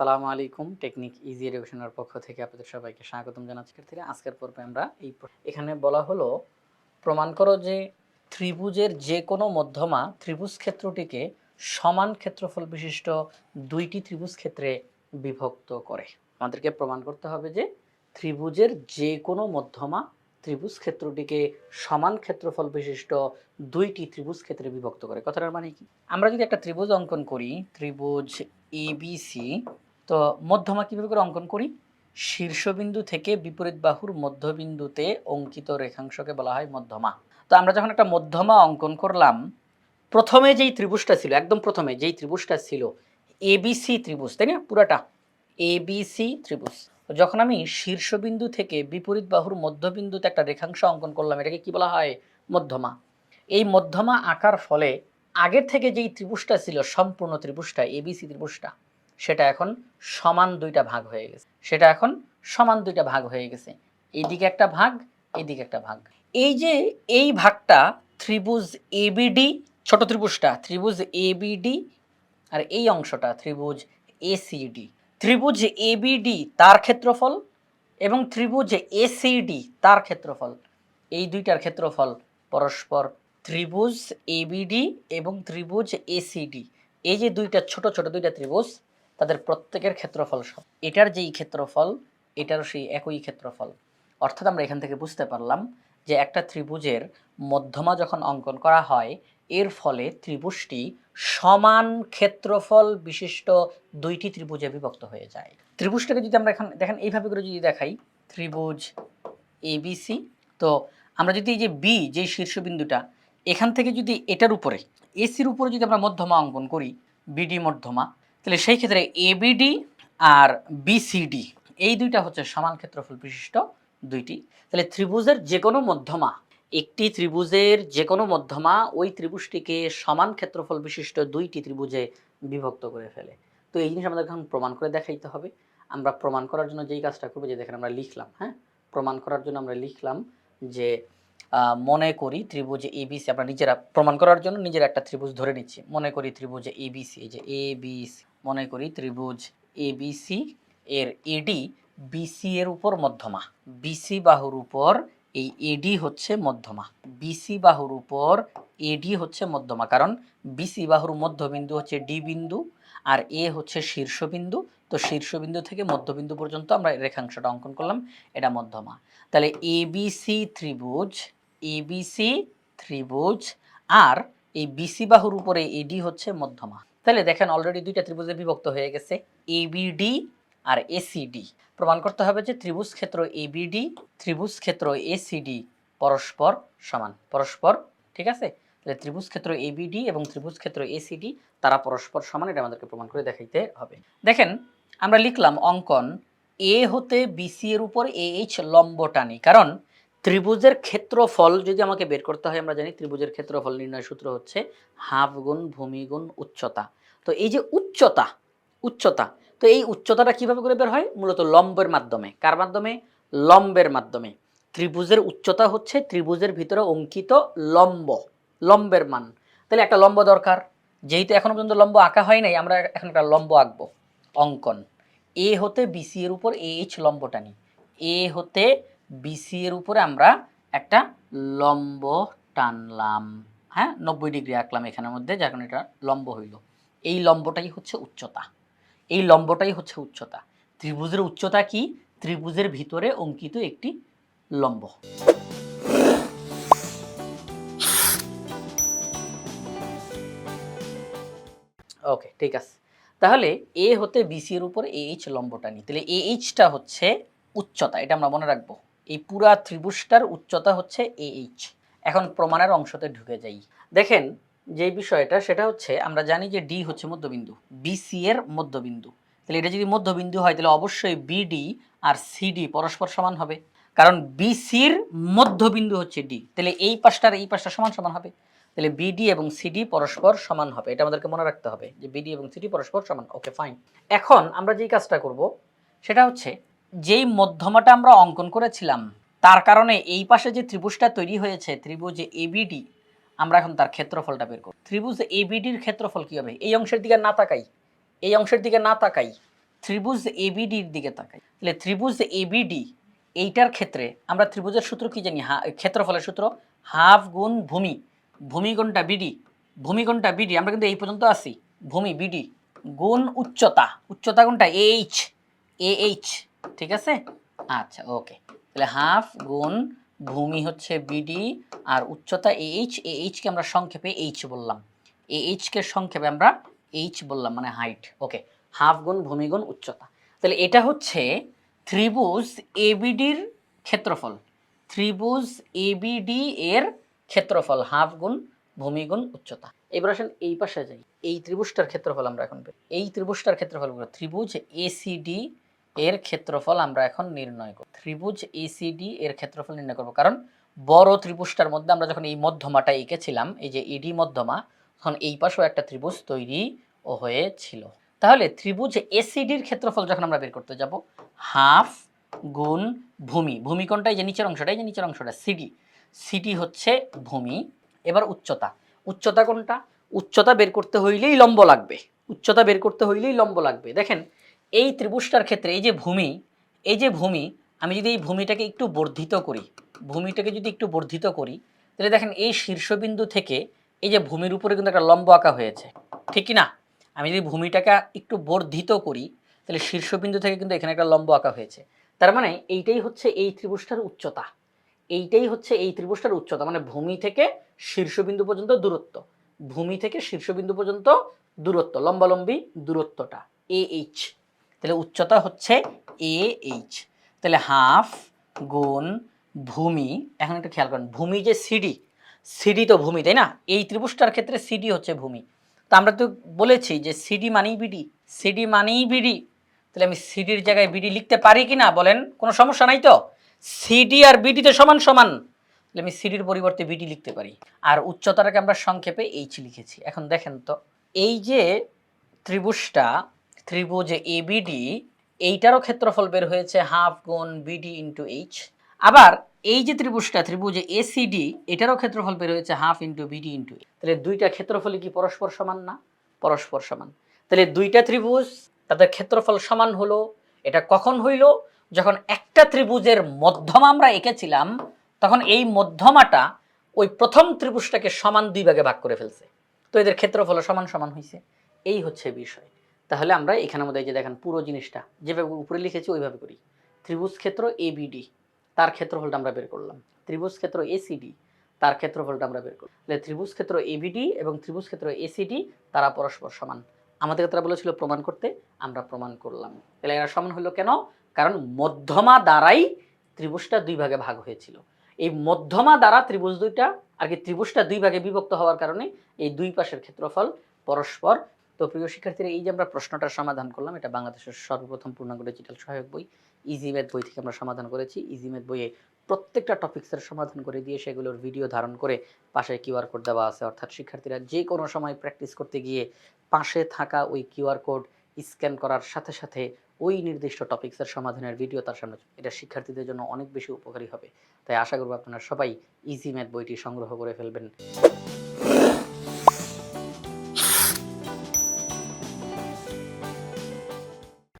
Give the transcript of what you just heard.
আসসালামু আলাইকুম, technique easy এডুকেশনের পক্ষ থেকে আপনাদের সবাইকে স্বাগতম জানাচ্ছি শিক্ষার্থীরা আজকের পর্বে আমরা এই এখানে বলা হলো, প্রমাণ করো যে ত্রিভুজের যে কোনো মধ্যমা ত্রিভুজ ক্ষেত্রটিকে সমান ক্ষেত্রফল বিশিষ্ট দুইটি ত্রিভুজ ক্ষেত্রে বিভক্ত করে। আমাদেরকে প্রমাণ করতে হবে যে ত্রিভুজের যে কোনো মধ্যমা ত্রিভুজ ক্ষেত্রটিকে সমান ক্ষেত্রফল বিশিষ্ট দুইটি ত্রিভুজ ক্ষেত্রে বিভক্ত করে। কথাটার মানে কি? আমরা যদি একটা ত্রিভুজ অঙ্কন করি, ত্রিভুজ এবিসি তো মধ্যমা কীভাবে করে অঙ্কন করি? শীর্ষবিন্দু থেকে বিপরীত বাহুর মধ্যবিন্দুতে অঙ্কিত রেখাংশকে বলা হয় মধ্যমা। তো আমরা যখন একটা মধ্যমা অঙ্কন করলাম, প্রথমে যেই ত্রিভুজটা ছিল, একদম প্রথমে যেই ত্রিভুজটা ছিল এবিসি ত্রিভুজ, তাই না? পুরাটা। এবিসি ত্রিভুজ। যখন আমি শীর্ষবিন্দু থেকে বিপরীত বাহুর মধ্যবিন্দুতে একটা রেখাংশ অঙ্কন করলাম, এটাকে কি বলা হয়? মধ্যমা। এই মধ্যমা আঁকার ফলে আগের থেকে যেই ত্রিভুজটা ছিল, সম্পূর্ণ ত্রিভুজটা এবিসি ত্রিভুজটা সেটা এখন সমান দুইটা ভাগ হয়ে গেছে। সেটা এখন সমান দুইটা ভাগ হয়ে গেছে। এদিকে একটা ভাগ, এদিকে একটা ভাগ। এই যে এই ভাগটা ত্রিভুজ এবিডি ছোট ত্রিভুজটা, ত্রিভুজ এবিডি আর এই অংশটা ত্রিভুজ এসিডি ত্রিভুজ এবিডি তার ক্ষেত্রফল এবং ত্রিভুজ এসিডি তার ক্ষেত্রফল। এই দুইটার ক্ষেত্রফল পরস্পর ত্রিভুজ এবিডি এবং ত্রিভুজ এসিডি এই যে দুইটা ছোট ছোট দুইটা ত্রিভুজ তাদের প্রত্যেকের ক্ষেত্রফল সব এটার যেই ক্ষেত্রফল, এটারও সেই একই ক্ষেত্রফল। অর্থাৎ আমরা এখান থেকে বুঝতে পারলাম যে একটা ত্রিভুজের মধ্যমা যখন অঙ্কন করা হয়, এর ফলে ত্রিভুজটি সমান ক্ষেত্রফল বিশিষ্ট দুইটি ত্রিভুজে বিভক্ত হয়ে যায়। ত্রিভুজটাকে যদি আমরা এখন, দেখেন এইভাবে করে যদি দেখাই, ত্রিভুজ এবিসি তো আমরা যদি এই যে বি, যে শীর্ষবিন্দুটা, এখান থেকে যদি এটার উপরে, এসির উপরে যদি আমরা মধ্যমা অঙ্কন করি, বিডি মধ্যমা তাহলে সেই ক্ষেত্রে এবিডি আর বিসিডি এই দুইটা হচ্ছে সমান ক্ষেত্রফল বিশিষ্ট দুইটি। তাহলে ত্রিভুজের যে কোনো মধ্যমা, একটি ত্রিভুজের যে কোনো মধ্যমা ওই ত্রিভুজটিকে সমান ক্ষেত্রফল বিশিষ্ট দুইটি ত্রিভুজে বিভক্ত করে ফেলে। তো এই জিনিস আমাদের এখন প্রমাণ করে দেখাইতে হবে। আমরা প্রমাণ করার জন্য যেই কাজটা করব, যে দেখেন আমরা লিখলাম হ্যাঁ? প্রমাণ করার জন্য আমরা লিখলাম যে মনে করি ত্রিভুজ এবিসি আমরা নিজেরা প্রমাণ করার জন্য নিজের একটা ত্রিভুজ ধরে নিচ্ছি। মনে করি ত্রিভুজ এই যে এ বিসি মনে করি ত্রিভুজ এবিসি এর এডি বিসি এর উপর মধ্যমা। বিসি বাহুর উপর এই এডি হচ্ছে মধ্যমা। বিসি বাহুর উপর এডি হচ্ছে মধ্যমা, কারণ বিসি বাহুর মধ্যবিন্দু হচ্ছে ডি বিন্দু আর এ হচ্ছে শীর্ষবিন্দু। তো শীর্ষবিন্দু থেকে মধ্যবিন্দু পর্যন্ত আমরা রেখাংশটা অঙ্কন করলাম, এটা মধ্যমা। তাহলে এবিসি ত্রিভুজ এবিসি ত্রিভুজ আর এই বিসি বাহুর উপরে এডি হচ্ছে মধ্যমা। তাহলে দেখেন অলরেডি দুইটা ত্রিভুজে বিভক্ত হয়ে গেছে এবিডি আর এসিডি প্রমাণ করতে হবে যে ত্রিভুজ ক্ষেত্র এবিডি ত্রিভুজ ক্ষেত্র এসিডি পরস্পর সমান, পরস্পর, ঠিক আছে? তাহলে ত্রিভুজ ক্ষেত্র এবিডি এবং ত্রিভুজ ক্ষেত্র এসিডি তারা পরস্পর সমান, এটা আমাদেরকে প্রমাণ করে দেখাইতে হবে। দেখেন, আমরা লিখলাম অঙ্কন এ হতে বিসি এর উপর এ এইচ লম্ব টানি, কারণ ত্রিভুজের ক্ষেত্রফল যদি আমাকে বের করতে হয়, আমরা জানি ত্রিভুজের ক্ষেত্রফল নির্ণয় সূত্র হচ্ছে হাফ গুণ ভূমি গুণ উচ্চতা। তো এই যে উচ্চতা উচ্চতা, তো এই উচ্চতাটা কীভাবে করে বের হয়? মূলত লম্বের মাধ্যমে। কার মাধ্যমে? লম্বের মাধ্যমে। ত্রিভুজের উচ্চতা হচ্ছে ত্রিভুজের ভিতরে অঙ্কিত লম্ব, লম্বের মান। তাহলে একটা লম্ব দরকার। যেহেতু এখনও পর্যন্ত লম্ব আঁকা হয় নাই, আমরা এখন একটা লম্ব আঁকবো, অঙ্কন। এ হতে বিসি এর উপর এ এইচ লম্ব টানি এ হতে বিসি এর উপরে আমরা একটা লম্ব টানলাম হ্যাঁ? নব্বই ডিগ্রি আঁকলাম এখানের মধ্যে যখন এটা লম্ব হইল। এই লম্বটাই হচ্ছে উচ্চতা। এই লম্বটাই হচ্ছে উচ্চতা। ত্রিভুজের উচ্চতা কি? ত্রিভুজের ভিতরে অঙ্কিত একটি লম্ব। ওকে, ঠিক আছে। তাহলে এ হতে বিসি এর উপর এ এইচ লম্বটা নিই। তাহলে এ এইচটা হচ্ছে উচ্চতা, এটা আমরা মনে রাখব। এই পুরা ত্রিভুজটার উচ্চতা হচ্ছে এইচ এখন প্রমাণের অংশতে ঢুকে যাই। দেখেন যে বিষয়টা, সেটা হচ্ছে আমরা জানি যে ডি হচ্ছে মধ্যবিন্দু বিসি এর মধ্যবিন্দু। তাহলে এটা যদি মধ্যবিন্দু হয়, তাহলে অবশ্যই বিডি আর সিডি পরস্পর সমান হবে। কারণ বিসির মধ্যবিন্দু হচ্ছে ডি তাহলে এই পাশটার এই পাশটা সমান সমান হবে। তাহলে বিডি এবং সিডি পরস্পর সমান হবে। এটা আমাদেরকে মনে রাখতে হবে যে বিডি এবং সিডি পরস্পর সমান। ওকে ফাইন এখন আমরা যেই কাজটা করব, সেটা হচ্ছে যেই মধ্যমাটা আমরা অঙ্কন করেছিলাম, তার কারণে এই পাশে যে ত্রিভুজটা তৈরি হয়েছে, ত্রিভুজ এবিডি আমরা এখন তার ক্ষেত্রফলটা বের করব। ত্রিভুজ এবিডির ক্ষেত্রফল কী হবে? এই অংশের দিকে না তাকাই, এই অংশের দিকে না তাকাই, ত্রিভুজ এবিডির দিকে তাকাই। তাহলে ত্রিভুজ এবিডি এইটার ক্ষেত্রে আমরা ত্রিভুজের সূত্র কি জানি? হা, ক্ষেত্রফলের সূত্র হাফ গুণ ভূমি ভূমি বিডি ভূমি বিডি আমরা কিন্তু এই পর্যন্ত আসি ভূমি বিডি গুণ উচ্চতা উচ্চতা কোনটা এইচ এ এইচ ঠিক আছে? আচ্ছা ওকে তাহলে হাফ গুণ ভূমি হচ্ছে বিডি আর উচ্চতা এ এইচ এ এইচকে আমরা সংক্ষেপে এইচ বললাম। এ এইচকে সংক্ষেপে আমরা এইচ বললাম মানে হাইট ওকে হাফ গুণ ভূমি গুণ উচ্চতা। তাহলে এটা হচ্ছে ত্রিভুজ এবিডির ক্ষেত্রফল। ত্রিভুজ এবিডি এর ক্ষেত্রফল হাফ গুণ ভূমি গুণ উচ্চতা। এবার আসেন এই পাশে যাই। এই ত্রিভুজটার ক্ষেত্রফল আমরা এখন এই ত্রিভুজটার ক্ষেত্রফল। ত্রিভুজ এসিডি এর ক্ষেত্রফল আমরা এখন নির্ণয় করব। ত্রিভুজ এসিডি এর ক্ষেত্রফল নির্ণয় করব। কারণ বড় ত্রিভুজটার মধ্যে আমরা যখন এই মধ্যমাটা এঁকেছিলাম, এই যে ইডি মধ্যমা, তখন এই পাশেও একটা ত্রিভুজ তৈরি হয়েছিল। তাহলে ত্রিভুজ এসিডির ক্ষেত্রফল যখন আমরা বের করতে যাব, হাফ গুণ ভূমি ভূমি কোনটা এই যে নিচের অংশটা এই যে নিচের অংশটা সিডি সিডি হচ্ছে ভূমি। এবার উচ্চতা। উচ্চতা কোনটা? উচ্চতা বের করতে হইলেই লম্ব লাগবে। উচ্চতা বের করতে হইলেই লম্ব লাগবে। দেখেন এই ত্রিভুজটার ক্ষেত্রে, এই যে ভূমি, এই যে ভূমি, আমি যদি এই ভূমিটাকে একটু বর্ধিত করি, ভূমিটাকে যদি একটু বর্ধিত করি, তাহলে দেখেন এই শীর্ষবিন্দু থেকে এই যে ভূমির উপরে কিন্তু একটা লম্ব আঁকা হয়েছে। ঠিক কি না? আমি যদি ভূমিটাকে একটু বর্ধিত করি, তাহলে শীর্ষবিন্দু থেকে কিন্তু এখানে একটা লম্ব আঁকা হয়েছে। তার মানে এইটাই হচ্ছে এই ত্রিভুজটার উচ্চতা। এইটাই হচ্ছে এই ত্রিভুজটার উচ্চতা। মানে ভূমি থেকে শীর্ষবিন্দু পর্যন্ত দূরত্ব। ভূমি থেকে শীর্ষবিন্দু পর্যন্ত দূরত্ব, লম্বালম্বি দূরত্বটা এ এইচ তাহলে উচ্চতা হচ্ছে এ এইচ তাহলে হাফ গুণ ভূমি, এখন একটু খেয়াল করেন, ভূমি যে সিডি সিডি তো ভূমি, তাই না? এই ত্রিভুজটার ক্ষেত্রে সিডি হচ্ছে ভূমি। তো আমরা তো বলেছি যে সিডি মানেই বিডি সিডি মানেই বিডি তাহলে আমি সিডির জায়গায় বিডি লিখতে পারি কি না বলেন, কোনো সমস্যা নাই তো? সিডি আর বিডি তো সমান সমান। তাহলে আমি সিডির পরিবর্তে বিডি লিখতে পারি। আর উচ্চতাটাকে আমরা সংক্ষেপে এইচ লিখেছি। এখন দেখেন তো, এই যে ত্রিভুজটা ত্রিভুজ এবিডি এইটারও ক্ষেত্রফল বের হয়েছে হাফ গুণ বিডি ইন্টু এইচ আবার এই যে ত্রিভুজটা, ত্রিভুজ এসিডি এটারও ক্ষেত্রফল বের হয়েছে হাফ ইন্টু বিডি ইন্টু তাহলে দুইটা ক্ষেত্রফলই কি পরস্পর সমান না? পরস্পর সমান। তাহলে দুইটা ত্রিভুজ, তাদের ক্ষেত্রফল সমান হলো, এটা কখন হইল? যখন একটা ত্রিভুজের মধ্যমা আমরা এঁকেছিলাম, তখন এই মধ্যমাটা ওই প্রথম ত্রিভুজটাকে সমান দুই ভাগে ভাগ করে ফেলছে। তো এদের ক্ষেত্রফল সমান সমান হয়েছে এই হচ্ছে বিষয়। তাহলে আমরা এখানের মধ্যে যে দেখেন পুরো জিনিসটা, যেভাবে উপরে লিখেছি ওইভাবে করি। ত্রিভুজ ক্ষেত্র এবিডি তার ক্ষেত্রফলটা আমরা বের করলাম। ত্রিভুজ ক্ষেত্র এসিডি তার ক্ষেত্রফলটা আমরা বের করলাম। তাহলে ত্রিভুজ ক্ষেত্র এবিডি এবং ত্রিভুজ ক্ষেত্র এসিডি তারা পরস্পর সমান। আমাদের তারা বলেছিল প্রমাণ করতে, আমরা প্রমাণ করলাম। তাহলে এরা সমান হলো কেন? কারণ মধ্যমা দ্বারাই ত্রিভুজটা দুই ভাগে ভাগ হয়েছিল। এই মধ্যমা দ্বারা ত্রিভুজ দুইটা আর কি ত্রিভুজটা দুই ভাগে বিভক্ত হওয়ার কারণে এই দুই পাশের ক্ষেত্রফল পরস্পর তো প্রিয় শিক্ষার্থীরা, এই যে আমরা প্রশ্নটার সমাধান করলাম, এটা বাংলাদেশের সর্বপ্রথম পূর্ণাঙ্গ ডিজিটাল সহায়ক বই ইজি ম্যাথ বই থেকে আমরা সমাধান করেছি। ইজি ম্যাথ বইয়ে প্রত্যেকটা টপিক্সের সমাধান করে দিয়ে সেগুলোর ভিডিও ধারণ করে পাশে কিউআর কোড দেওয়া আছে। অর্থাৎ শিক্ষার্থীরা যে কোনো সময় প্র্যাকটিস করতে গিয়ে পাশে থাকা ওই কিউআর কোড স্ক্যান করার সাথে সাথে ওই নির্দিষ্ট টপিক্সের সমাধানের ভিডিও তার সামনে, এটা শিক্ষার্থীদের জন্য অনেক বেশি উপকারী হবে। তাই আশা করব আপনারা সবাই ইজি ম্যাথ বইটি সংগ্রহ করে ফেলবেন।